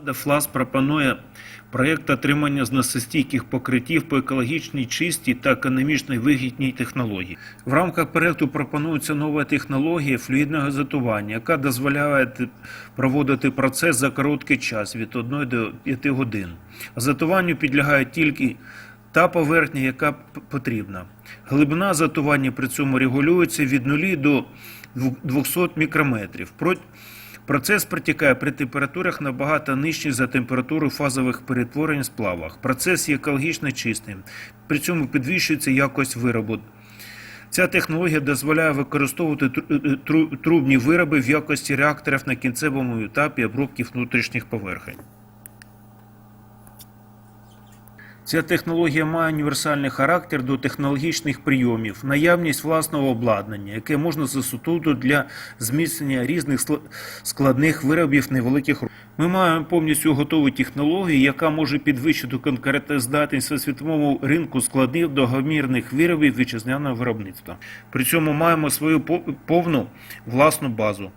Дефлас пропонує проєкт отримання зносостійких покриттів по екологічній чистій та економічно вигідній технології. В рамках проєкту пропонується нова технологія флюїдного газотування, яка дозволяє проводити процес за короткий час від 1 до 5 годин. Газотуванню підлягає тільки та поверхня, яка потрібна. Глибина газотування при цьому регулюється від 0 до 200 мікрометрів. Про- Процес протікає при температурах набагато нижчі за температуру фазових перетворень в сплавах. Процес є екологічно чистим, при цьому підвищується якость виробу. Ця технологія дозволяє використовувати е, тру- трубні вироби в якості реакторів на кінцевому етапі обробки внутрішніх поверхень. Ця технологія має універсальний характер до технологічних прийомів, наявність власного обладнання, яке можна застосувати для зміцнення різних складних виробів невеликих ру- Ми маємо повністю готову технологію, яка може підвищити конкурентоздатність на світовому ринку складних довгомірних виробів вітчизняного виробництва. При цьому маємо свою по- повну власну базу.